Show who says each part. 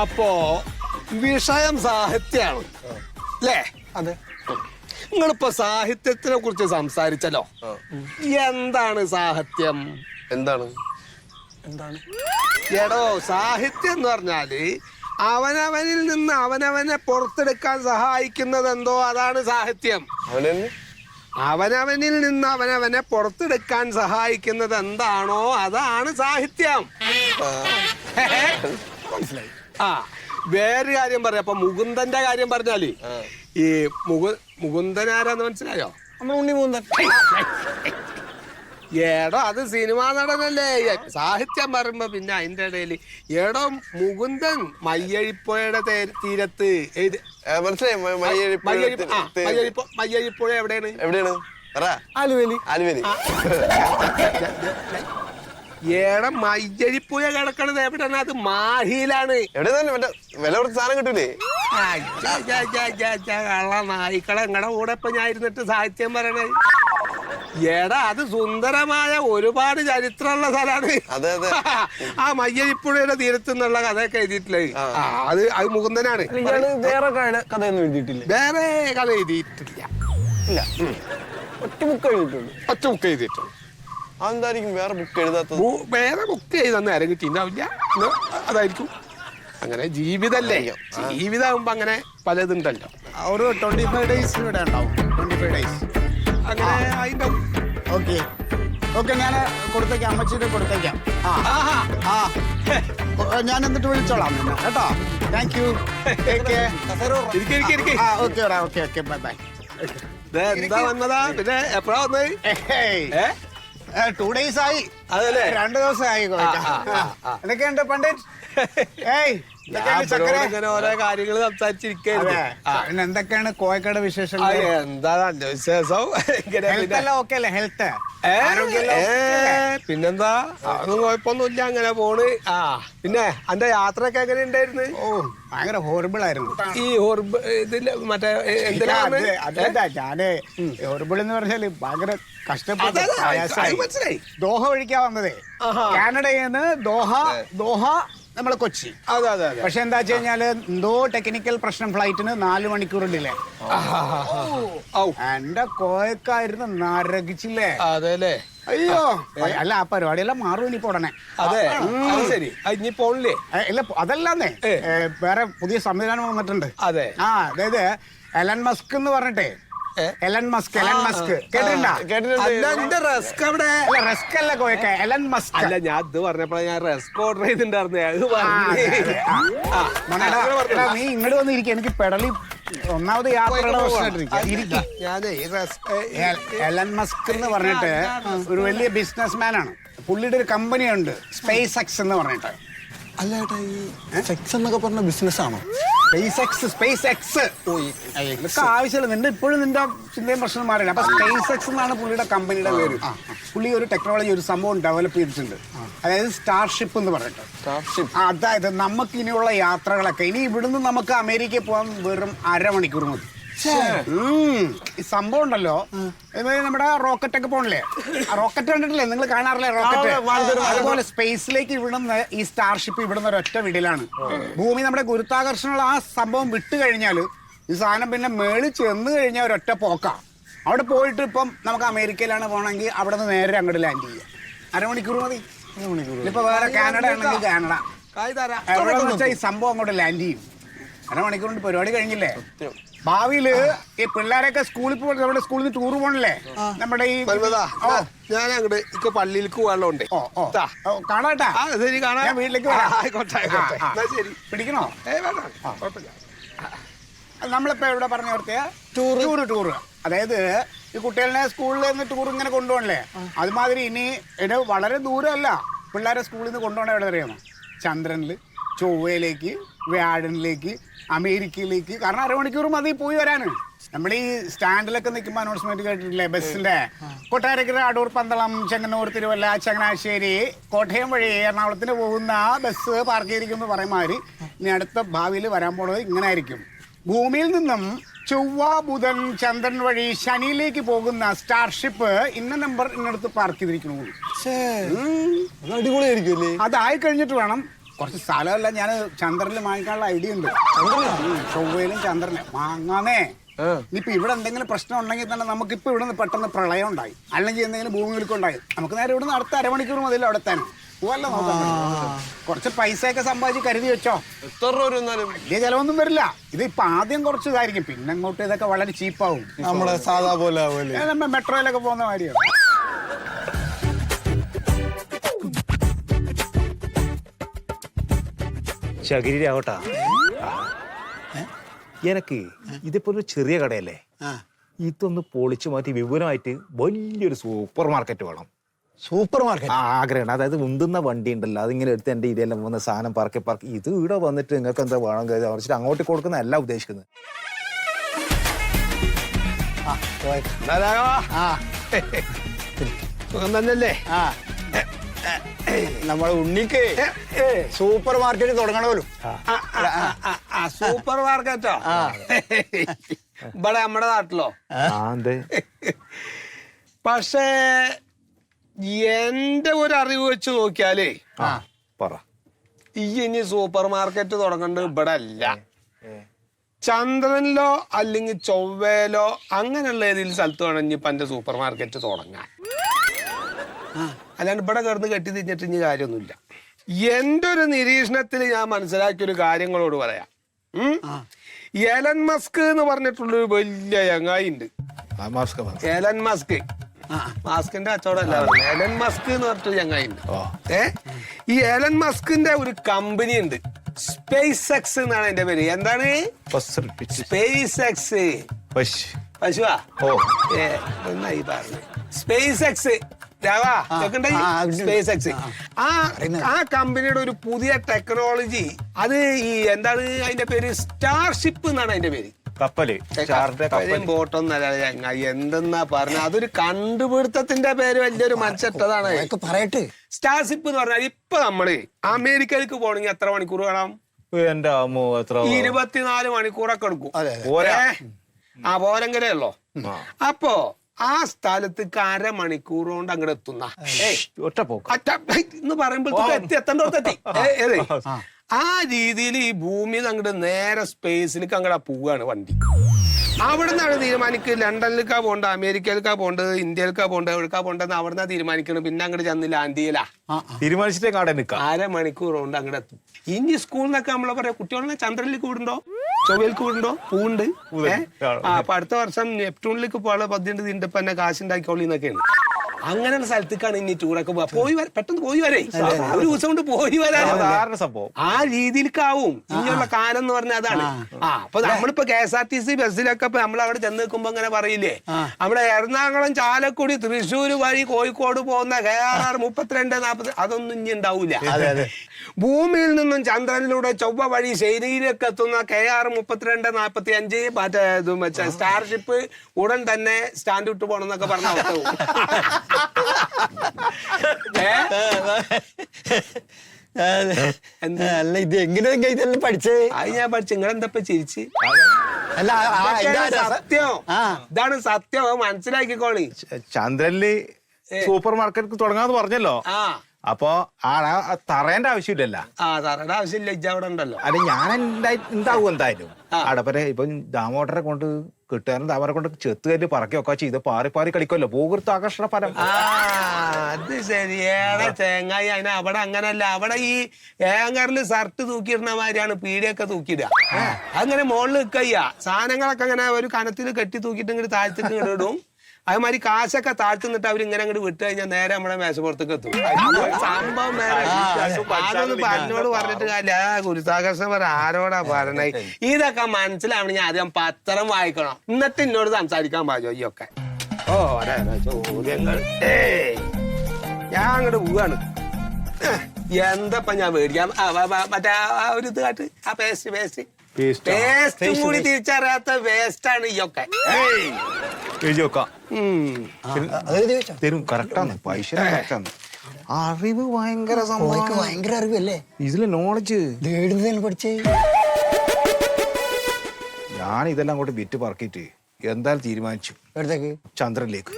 Speaker 1: അപ്പോ വിഷയം സാഹിത്യാണ്. അല്ലേ
Speaker 2: അതെ.
Speaker 1: നിങ്ങളിപ്പോ സാഹിത്യത്തിനെ കുറിച്ച് സംസാരിച്ചല്ലോ. എന്താണ് സാഹിത്യം?
Speaker 3: എന്താണ്?
Speaker 2: എന്താണ്?
Speaker 1: എടോ സാഹിത്യം എന്ന് പറഞ്ഞാൽ അവനവനിൽ നിന്ന് അവനവനെ പുറത്തെടുക്കാൻ സഹായിക്കുന്നത് എന്തോ അതാണ് സാഹിത്യം.
Speaker 3: അവനെ
Speaker 1: അവനവനിൽ നിന്ന് അവനവനെ പുറത്തെടുക്കാൻ സഹായിക്കുന്നത് എന്താണോ അതാണ് സാഹിത്യം.
Speaker 2: മനസ്സിലായി.
Speaker 1: ആ വേറെ കാര്യം പറയാം. അപ്പൊ മുകുന്ദന്റെ കാര്യം പറഞ്ഞാൽ ഈ മുകു മുകുന്ദൻ ആരാന്ന് മനസ്സിലായോ?
Speaker 2: നമ്മൾ ഉണ്ണി
Speaker 1: ഏടോ അത് സിനിമാ നടനല്ലേ? സാഹിത്യം പറയുമ്പോ പിന്നെ അതിന്റെ ഇടയിൽ ഏടോ മുകുന്ദൻ മയ്യഴിപ്പുഴയുടെ തീരത്ത് എഴുതി-
Speaker 3: മനസ്സിലായി. മ- മയ്യഴിപ്പുഴ
Speaker 1: എവിടെയാണ്?
Speaker 3: എവിടെയാണ്? പറ.
Speaker 2: ആലുവേലി
Speaker 3: ആലുവേലി
Speaker 1: ഏടെ മയ്യഴിപ്പുഴ കിടക്കണത് എവിടെയാണ് അത് മാഹിയിലാണ്.
Speaker 3: എവിടെ തന്നെ? മറ്റേ വില കുറച്ച് സാധനം കിട്ടൂലേ?
Speaker 1: കള്ള നായിക്കളെ എങ്ങടെ കൂടെ ഇപ്പൊ ഞാൻ ഇരുന്നിട്ട് സാഹിത്യം പറയണേ. എടാ അത് സുന്ദരമായ ഒരുപാട് ചരിത്രമുള്ള സ്ഥലമാണ്
Speaker 3: അതെ, അതെ.
Speaker 1: ആ മയ്യഴിപ്പുഴയുടെ തീരത്ത് നിന്നുള്ള കഥയൊക്കെ എഴുതിയിട്ടില്ലേ? അത് അത് മുകുന്ദനാണ്.
Speaker 2: വേറെ കഥ കഥയൊന്നും എഴുതിയിട്ടില്ല.
Speaker 1: വേറെ കഥ എഴുതിയിട്ടില്ല.
Speaker 2: ഇല്ല. ഒറ്റ ബുക്ക് എഴുതിയിട്ടുള്ളൂ.
Speaker 1: ഒറ്റ ബുക്ക് എഴുതിയിട്ടുണ്ട്
Speaker 3: അതെന്തായിരിക്കും? വേറെ ബുക്ക് എഴുതാത്തത്?
Speaker 1: ബു- വേറെ ബുക്ക് എഴുതാന്ന് ആരെങ്കിലും ചിന്താവില്ല അതായിരിക്കും. അങ്ങനെ ജീവിതല്ലേ. ജീവിതമാകുമ്പോ അങ്ങനെ പലതുണ്ടല്ലോ.
Speaker 4: ഒരു ട്വന്റി ഫൈവ് ഡേയ്സ് ഇവിടെ ഉണ്ടാവും. ട്വന്റി ഫൈവ് ഡേയ്സ്
Speaker 1: അങ്ങനെ അതിന്റെ
Speaker 4: ഓക്കെ. ഓക്കെ ഞാൻ കൊടുത്തേക്കാം. അമ്മച്ചിട്ട് കൊടുത്തേക്കാം. ആ. ആ. ഞാൻ എന്നിട്ട് വിളിച്ചോളാം നിന്നെ. കേട്ടോ? Thank you okay okay okay. Bye bye
Speaker 1: ദേ, എന്താ വന്നതാ? പിന്നെ എപ്പോഴാ വന്നത്
Speaker 4: ടു ഡേയ്സ് ആയി
Speaker 1: അതല്ലേ?
Speaker 4: രണ്ട് ദിവസമായി. എന്തൊക്കെയുണ്ട് പണ്ഡിറ്റ് ഏയ്
Speaker 1: ഇങ്ങനെ ഓരോ കാര്യങ്ങൾ
Speaker 4: എന്തൊക്കെയാണ് കോയക്കയുടെ വിശേഷങ്ങൾ
Speaker 1: എന്താ നല്ല വിശേഷം?
Speaker 4: ഓക്കെ അല്ലേ? ഹെൽത്ത്?
Speaker 1: പിന്നെന്താ? അതൊന്നും കുഴപ്പമൊന്നുമില്ല അങ്ങനെ പോണ്. ആ പിന്നെ അന്റെ യാത്രയൊക്കെ എങ്ങനെ ഉണ്ടായിരുന്നു
Speaker 4: ഓ ഭയങ്കര ഹോറിബിൾ ആയിരുന്നു.
Speaker 1: ഈ ഹോറിബിൾ ഇതിൽ മറ്റേ എന്തിനാ എന്തിനാണ്
Speaker 4: ഞാൻ ഹോറിബിൾ എന്ന് പറഞ്ഞാൽ ഭയങ്കര കഷ്ടപ്പെട്ടു. ദോഹ ഒഴിക്കാൻ വന്നതേ. കാനഡയിൽ നിന്ന് ദോഹ ദോഹ നമ്മൾ കൊച്ചി.
Speaker 1: അതെ അതെ അതെ.
Speaker 4: പക്ഷെ എന്താ വെച്ച് കഴിഞ്ഞാൽ എന്തോ ടെക്നിക്കൽ പ്രശ്നം ഫ്ലൈറ്റിന് നാല് മണിക്കൂർ
Speaker 1: ഉണ്ടല്ലേ
Speaker 4: എന്റെ കോയക്കായിരുന്നു നരകിച്ചില്ലേ?
Speaker 1: അതെല്ലേ?
Speaker 4: അയ്യോ. അല്ല ആ പരിപാടിയെല്ലാം മാറും ഇനി ഉടനെ.
Speaker 1: അതെ. ശരി. ഇനി പോണില്ലേ?
Speaker 4: ഇല്ല അതല്ലാന്നേ. വേറെ പുതിയ സംവിധാനം വന്നിട്ടുണ്ട്.
Speaker 1: അതെ.
Speaker 4: ആ അതായത് എലൻ മസ്ക് എന്ന് പറഞ്ഞിട്ടേ? എലൻ മസ്ക് എലൻ മസ്ക് കേട്ടിട്ടുണ്ടോ?
Speaker 1: അല്ല എന്റെ റസ്ക് അവിടെ
Speaker 4: അല്ല റിസ്ക് അല്ല കോയക്ക എലൻ മസ്ക്
Speaker 1: അല്ല ഞാൻ ഇത് പറഞ്ഞപ്പോഴാ ഞാൻ റെസ്ക് ഓർഡർ ചെയ്തിട്ടുണ്ടായിരുന്നേ. അത്
Speaker 4: ആ,
Speaker 1: പറഞ്ഞു.
Speaker 4: അതെ, അതെ, ആ.
Speaker 1: ആ, അങ്ങനെ
Speaker 4: എടാ, നീ ഇങ്ങോട്ട് വന്നിരിക്കുക എനിക്ക് പെടലി ഒന്നാമത് യാത്രയുടെ പ്രശ്നമായിട്ടിരിക്കുക ഇരിക്കുക
Speaker 1: ഞാനേ ഈ റസ്ക്
Speaker 4: എലൻ മസ്ക് എന്ന് പറഞ്ഞിട്ട് ഒരു വലിയ ബിസിനസ് മാൻ ആണ്. പുള്ളിയുടെ ഒരു കമ്പനി ഉണ്ട് സ്പേസ് എക്സ് എന്ന് പറഞ്ഞിട്ട്.
Speaker 2: അല്ല ഏട്ടാ ഈ സെക്സ് എന്നൊക്കെ പറഞ്ഞ ബിസിനസ് ആണോ?
Speaker 4: സ്പേസ് എക്സ് സ്പേസ് എക്സ് നിനക്ക് ആവശ്യമില്ല. നിന്റെ ഇപ്പോഴും നിന്റെ ചിന്തയും പ്രശ്നം മാറില്ല അപ്പൊ സ്പേസ് എക്സ് എന്നാണ് പുള്ളിയുടെ കമ്പനിയുടെ പേര്. പുള്ളി ഒരു ടെക്നോളജി ഒരു സംഭവം ഡെവലപ്പ് ചെയ്തിട്ടുണ്ട്. അതായത് സ്റ്റാർഷിപ്പ് എന്ന് ആ, അതായത് നമുക്ക് ഇനിയുള്ള യാത്രകളൊക്കെ ഇനി ഇവിടുന്ന് നമുക്ക് അമേരിക്കയിൽ പോകാൻ വെറും അരമണിക്കൂർ മതി. ഈ സംഭവം ഉണ്ടല്ലോ. നമ്മുടെ റോക്കറ്റ് ഒക്കെ പോണില്ലേ റോക്കറ്റ് കണ്ടിട്ടില്ലേ? നിങ്ങൾ കാണാറില്ലേ റോക്കറ്റ്? അതുപോലെ സ്പേസിലേക്ക് ഇവിടുന്ന് ഈ സ്റ്റാർഷിപ്പ് ഇവിടുന്ന് ഒരൊറ്റ വിടലാണ്. ഭൂമി നമ്മുടെ ഗുരുത്വാകർഷണമുള്ള ആ സംഭവം വിട്ടു കഴിഞ്ഞാൽ ഈ സാധനം പിന്നെ മേളിൽ ചെന്ന് കഴിഞ്ഞാൽ ഒരൊറ്റ പോക്കാ. അവിടെ പോയിട്ട് ഇപ്പം നമുക്ക് അമേരിക്കയിലാണ് പോകണമെങ്കിൽ അവിടെ നിന്ന് നേരെ അങ്ങോട്ട് ലാൻഡ് ചെയ്യാം. അരമണിക്കൂർ മതി. ഇപ്പൊ വേറെ കാനഡ ആണെങ്കിൽ കാനഡ. വെച്ചാൽ ഈ സംഭവം അങ്ങോട്ട് ലാൻഡ് ചെയ്യും. അരമണിക്കൂർ കൊണ്ട് പരിപാടി കഴിഞ്ഞില്ലേ? ഭാവിയിൽ ഈ പിള്ളേരൊക്കെ സ്കൂളിൽ പോകും നമ്മുടെ സ്കൂളിൽ നിന്ന് ടൂർ പോണല്ലേ? നമ്മുടെ ഈ
Speaker 1: ഞാൻ അങ്ങോട്ട് ഇപ്പൊ പള്ളിയിലേക്ക്
Speaker 4: ഓ, കാണാട്ടാ?
Speaker 1: ശരി കാണാം.
Speaker 4: വീട്ടിലേക്ക്
Speaker 1: ശരി.
Speaker 4: പിടിക്കണോ? നമ്മളിപ്പോ എവിടെ പറഞ്ഞു നിർത്തിയ ടൂർ ടൂർ ടൂർ അതായത് ഈ കുട്ടികളെ സ്കൂളിൽ നിന്ന് ടൂർ ഇങ്ങനെ കൊണ്ടുപോകണല്ലേ? അതുമാതിരി ഇനി ഇത് വളരെ ദൂരമല്ല പിള്ളേരെ സ്കൂളിൽ നിന്ന് കൊണ്ടുപോകണ എവിടെ അറിയാമോ ചന്ദ്രനിൽ ചൊവ്വയിലേക്ക് വ്യാഴനിലേക്ക് അമേരിക്കയിലേക്ക്. കാരണം അരമണിക്കൂർ മതി പോയി വരാന്. നമ്മൾ ഈ സ്റ്റാൻഡിലൊക്കെ നിൽക്കുമ്പോൾ അനൗൺസ്മെന്റ് കേട്ടിട്ടില്ലേ? ബസ്സിന്റെ കൊട്ടാരക്കര അടൂർ പന്തളം ചെങ്ങന്നൂർ തിരുവല്ല ചങ്ങനാശ്ശേരി കോട്ടയം വഴി എറണാകുളത്തിന് പോകുന്ന ബസ് പാർക്ക് ചെയ്തിരിക്കും പറയുന്ന മാതിരി ഇനി അടുത്ത ഭാവിയിൽ വരാൻ പോണത് ഇങ്ങനെ ആയിരിക്കും ഭൂമിയിൽ നിന്നും ചൊവ്വ ബുധൻ ചന്ദ്രൻ വഴി ശനിയിലേക്ക് പോകുന്ന സ്റ്റാർഷിപ്പ് ഇന്ന നമ്പർ ഇന്നടുത്ത് പാർക്ക്
Speaker 2: അടിപൊളിയായിരിക്കും
Speaker 4: അതായി കഴിഞ്ഞിട്ട് വേണം കുറച്ച് സ്ഥലമല്ല ഞാൻ ചന്ദ്രനിൽ വാങ്ങിക്കാനുള്ള ഐഡിയ ഉണ്ട്. ചൊവ്വയിലും ചന്ദ്രനും. വാങ്ങാമേ. ഇനിയിപ്പോ ഇവിടെ എന്തെങ്കിലും പ്രശ്നം ഉണ്ടെങ്കിൽ തന്നെ നമുക്ക് ഇപ്പൊ ഇവിടെ നിന്ന് പെട്ടെന്ന് പ്രളയം ഉണ്ടായി. അല്ലെങ്കിൽ എന്തെങ്കിലും ഭൂമി ഉണ്ടായി. നമുക്ക് നേരെ ഇവിടെ നിന്ന് അടുത്ത അരമണിക്കൂർ മുതൽ അവിടെ തന്നെ പോവല്ലോ കുറച്ച് കുറച്ച് ഒക്കെ സമ്പാദിച്ച് കരുതി വെച്ചോ.
Speaker 3: എത്ര രൂപ
Speaker 4: വലിയ ചെലവൊന്നും വരില്ല. ഇത് ഇപ്പൊ ആദ്യം കുറച്ച് ഇതായിരിക്കും. പിന്നെ അങ്ങോട്ട് ഇതൊക്കെ വളരെ ചീപ്പാവും
Speaker 2: നമ്മുടെ സാധാ പോലെ
Speaker 4: മെട്രോയിലൊക്കെ പോകുന്ന മാതിരിയാണ്
Speaker 5: ചകിരി ആവട്ടാ എനക്ക് ഇതിപ്പോ ഒരു ചെറിയ കടയല്ലേ?
Speaker 2: ആ.
Speaker 5: ഇതൊന്ന് പൊളിച്ചു മാറ്റി വിപുലമായിട്ട് വലിയൊരു സൂപ്പർ മാർക്കറ്റ് വേണം.
Speaker 2: Super market?
Speaker 5: ആ ആഗ്രഹമാണ് അതായത് ഉന്തുന്ന വണ്ടി ഉണ്ടല്ലോ അതിങ്ങനെ എടുത്ത് എന്റെ ഇതെല്ലാം വന്ന സാധനം പറക്കി പറക്കി. ഇത് ഇവിടെ വന്നിട്ട് നിങ്ങൾക്ക് എന്താ വേണം കഴിഞ്ഞാൽ അങ്ങോട്ട് കൊടുക്കുന്ന അല്ല ഉദ്ദേശിക്കുന്നത്.
Speaker 2: ആ.
Speaker 1: സുഖം തന്നെയല്ലേ?
Speaker 2: ആ. നമ്മുടെ ഉണ്ണിക്ക് സൂപ്പർ മാർക്കറ്റ് തുടങ്ങണമല്ലോ.
Speaker 1: സൂപ്പർ മാർക്കറ്റോ? ഇവിടെ നമ്മുടെ നാട്ടിലോ? പക്ഷേ എന്റെ ഒരു അറിവ് വെച്ച് നോക്കിയാലേ
Speaker 5: ആ പറ.
Speaker 1: ഈ ഇനി സൂപ്പർ മാർക്കറ്റ് തുടങ്ങേണ്ടത് ഇവിടെ അല്ല ചന്ദ്രനിലോ അല്ലെങ്കിൽ ചൊവ്വയിലോ അങ്ങനെയുള്ള ഏതെങ്കിലും സ്ഥലത്ത് വേണമെങ്കിൽ ഇപ്പൊ എന്റെ സൂപ്പർ മാർക്കറ്റ് തുടങ്ങാൻ. അല്ലാണ്ട് ഇവിടെ കിടന്ന് കെട്ടി തിരിഞ്ഞിട്ട് ഇനി കാര്യമൊന്നുമില്ല. എന്റെ ഒരു നിരീക്ഷണത്തിൽ ഞാൻ മനസ്സിലാക്കിയ ഒരു കാര്യങ്ങളോട് പറയാം? എലൻ മസ്ക് എന്ന് പറഞ്ഞിട്ടുള്ളൊരു വലിയ ചങ്ങായി ഉണ്ട്. Elon Musk. മാസ്കിന്റെ കച്ചവടമല്ല പറഞ്ഞത്. എലൻ മസ്ക് എന്ന് പറഞ്ഞിട്ട് ചങ്ങായി ഉണ്ട്. ഏ? ഈ എലൻ മസ്കിന്റെ ഒരു കമ്പനി ഉണ്ട്. സ്പേസ് എക്സ് എന്നാണ് എന്റെ പേര്. എന്താണ്? സ്പേസ് എക്സ്
Speaker 5: പശ്.
Speaker 1: പശുവാ?
Speaker 5: ഓ.
Speaker 1: ഏ നന്നായി പറഞ്ഞു സ്പേസ് എക്സ് സ്പേസ് എക്സ് ആ ആ കമ്പനിയുടെ ഒരു പുതിയ ടെക്നോളജി അത് ഈ എന്താണ് അതിന്റെ പേര്? സ്റ്റാർഷിപ്പ് എന്നാണ് അതിന്റെ പേര്.
Speaker 5: കപ്പൽ.
Speaker 1: ബോട്ടൊന്നല്ല ചങ്ങായി എന്തെന്നാ പറഞ്ഞ അതൊരു കണ്ടുപിടുത്തത്തിന്റെ പേര് വലിയൊരു മനസ്സിട്ടതാണ്
Speaker 2: പറയട്ടെ.
Speaker 1: സ്റ്റാർഷിപ്പ് എന്ന് പറഞ്ഞാൽ ഇപ്പൊ നമ്മൾ അമേരിക്കയിലേക്ക് പോകണമെങ്കിൽ എത്ര മണിക്കൂർ വേണം?
Speaker 5: എന്റെ അമ്മോ എത്ര
Speaker 1: ഇരുപത്തിനാല് മണിക്കൂറൊക്കെ എടുക്കും. ആ പോരെങ്കിലേ ഉള്ളോ? അപ്പോ ആ സ്ഥലത്ത് അരമണിക്കൂർ കൊണ്ട് അങ്ങോട്ട് എത്തുന്ന. എന്ന് പറയുമ്പോഴത്തേക്ക് എത്തി ആ രീതിയിൽ ഈ ഭൂമി അങ്ങോട്ട് നേരെ സ്പേസിലേക്ക് അങ്ങോട്ട് പോവുകയാണ് വണ്ടി. അവിടെ നിന്നാണ് തീരുമാനിക്കുക ലണ്ടനിലേക്കാ പോകേണ്ടത് അമേരിക്കയിലേക്കാ പോകേണ്ടത് ഇന്ത്യയിലേക്കാ പോകേണ്ടത് എവിടേക്കാ പോകേണ്ടത് അവിടെ നിന്നാ തീരുമാനിക്കണം പിന്നെ അങ്ങോട്ട് ചെന്ന് ലാൻഡ് ചെയ്യലാ
Speaker 5: തീരുമാനിച്ചിട്ടേ
Speaker 1: അരമണിക്കൂർ കൊണ്ട് അങ്ങോട്ട് എത്തും. ഇനി സ്കൂളിൽ നിന്നൊക്കെ നമ്മളെ പറയാം കുട്ടികളെ ചന്ദ്രനിലേക്ക് വിടുണ്ടോ? ചൊവ്വയിലേക്ക് കൂടുണ്ടോ? പൂണ്ട് അപ്പൊ അടുത്ത വർഷം നെപ്റ്റൂണിലേക്ക് പോകാനുള്ള പദ്ധതി ഉണ്ട്. ഇതിന്റെ എന്നെ കാശുണ്ടാക്കിക്കോളി എന്നൊക്കെയാണ്. അങ്ങനെയുള്ള സ്ഥലത്തേക്കാണ് ഇനി ടൂറൊക്കെ പോവാ പോയി വര- പെട്ടെന്ന് പോയി വരേ. ഒരു ദിവസം കൊണ്ട് പോയി വരാൻ
Speaker 5: സാധാരണ സംഭവം.
Speaker 1: ആ രീതിയിലേക്കാവും. ഇനിയുള്ള കാലം എന്ന് പറഞ്ഞാൽ അതാണ്. ആ. അപ്പൊ നമ്മളിപ്പോ K S R T C ബസ്സിലൊക്കെ ഇപ്പൊ നമ്മൾ അവിടെ ചെന്ന് നിൽക്കുമ്പോ അങ്ങനെ പറയില്ലേ? നമ്മുടെ എറണാകുളം ചാലക്കുടി തൃശ്ശൂർ വഴി കോഴിക്കോട് പോകുന്ന കെ ആർ ആർ മുപ്പത്തിരണ്ട് നാപ്പത് അതൊന്നും ഇനി ഉണ്ടാവൂല. ഭൂമിയിൽ നിന്നും ചന്ദ്രനിലൂടെ ചൊവ്വ വഴി ശരീരക്ക് എത്തുന്ന കെ ആർ മുപ്പത്തിരണ്ട് നാപ്പത്തി അഞ്ച് മറ്റേ ഇത് മറ്റേ സ്റ്റാർഷിപ്പ് ഉടൻ തന്നെ സ്റ്റാൻഡ് വിട്ടു പോകണം എന്നൊക്കെ പറഞ്ഞ അവസ്ഥ?
Speaker 2: അല്ല ഇത് എങ്ങനെയൊക്കെ ഇതെല്ലാം പഠിച്ചേ?
Speaker 1: അത് ഞാൻ പഠിച്ചു. നിങ്ങളെന്താ ചിരിച്ച്?
Speaker 2: അല്ല ആ, ഇതിന്റെ
Speaker 1: ഇതൊക്കെയാണ്
Speaker 2: രസം-
Speaker 1: സത്യം.
Speaker 2: ആ.
Speaker 1: ഇതാണ് സത്യം. അത് മനസ്സിലാക്കിക്കോളി.
Speaker 5: ചന്ദ്രനിൽ സൂപ്പർ മാർക്കറ്റ് തുടങ്ങാന്ന് പറഞ്ഞല്ലോ.
Speaker 1: ആ.
Speaker 5: അപ്പൊ ആ തറേന്റെ ആവശ്യമില്ലല്ല.
Speaker 1: ആ ആവശ്യമില്ല. ഇജ്ജ അവിടെ ഉണ്ടല്ലോ.
Speaker 5: അല്ല ഞാൻ ഉണ്ടാവും എന്തായാലും. അടപ്പരെ ഇപ്പൊ ദാമോട്ടറെ കൊണ്ട് കിട്ടുകാരൻ ദാമോരെ കൊണ്ട് ചെത്തു കയറ്റി പറക്കുകയൊക്കെ ചെയ്ത് പാറി പാറി കളിക്കുമല്ലോ. പോകൃത്ത് ആകർഷണ
Speaker 1: ആ അത് ശരിയാണ് തേങ്ങായി അതിന് അവിടെ അങ്ങനല്ല. അവിടെ ഈ ഏങ്ങറിൽ ഷർട്ട് തൂക്കിയിടുന്ന മാതിരിയാണ്. പീടിയൊക്കെ തൂക്കിയിടുക. അങ്ങനെ മുകളിൽ നിൽക്കയ്യ സാധനങ്ങളൊക്കെ അങ്ങനെ ഒരു കനത്തിൽ കെട്ടി തൂക്കിയിട്ട് ഇങ്ങോട്ട് താഴ്ത്തിട്ട് ഇങ്ങോട്ട് ഇടും. അതേമാതിരി കാശൊക്കെ താഴ്ത്തുന്നിട്ട് അവർ അവർ ഇങ്ങനെ അങ്ങോട്ട് വിട്ട് കഴിഞ്ഞാൽ നേരെ നമ്മുടെ മേശപ്പുറത്തേക്ക് എത്തും. സംഭവം നേരെ അതൊന്നും പറഞ്ഞോട് പറഞ്ഞിട്ട് കാര്യമില്ല. ആ ഗുരുതാകർഷണം പറ ആരോടാ പറഞ്ഞേ? ഇതൊക്കെ മനസ്സിലാവണെങ്കിൽ ആദ്യം പത്രം വായിക്കണം. എന്നിട്ട് എന്നോട് സംസാരിക്കാൻ പാചോ ഈ ഒക്കെ. ചോദ്യങ്ങൾ. ഞാൻ അങ്ങോട്ട് പോവാണ്. എന്തപ്പ ഞാൻ മേടിക്കാം മറ്റേ ഒരു ഇത് കാട്ട്. ആ പേസ്റ്റ് പേസ്റ്റ്. പേസ്റ്റ്? കൂടി തിരിച്ചറിയാത്ത വേസ്റ്റ് ആണ് ഈ ഒക്കെ.
Speaker 5: എഴുതി വെക്കാം തരും കറക്റ്റാണ് പൈസ കറക്റ്റാണ് അറിവ് ഭയങ്കര സംഭവം
Speaker 2: ഭയങ്കര അറിവല്ലേ?
Speaker 5: ഇതിൽ നോളജ്
Speaker 2: പഠിച്ചേ.
Speaker 5: ഞാൻ ഇതെല്ലാം അങ്ങോട്ട് വിറ്റ് പറക്കിട്ട് എന്തായാലും തീരുമാനിച്ചു. ചന്ദ്രനിലേക്ക്.